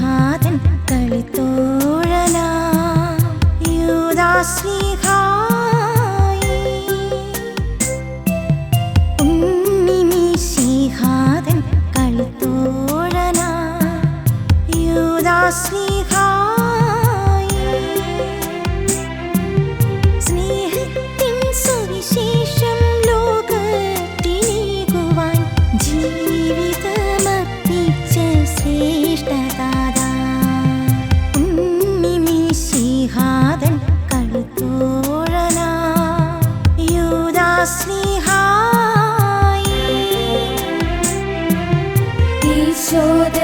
നാഥൻ കളിത്തോ സ്നേഹായി. ഈശോദ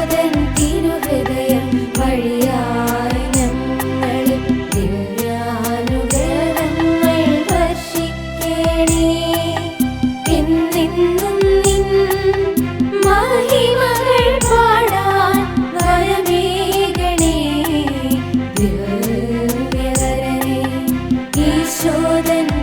show them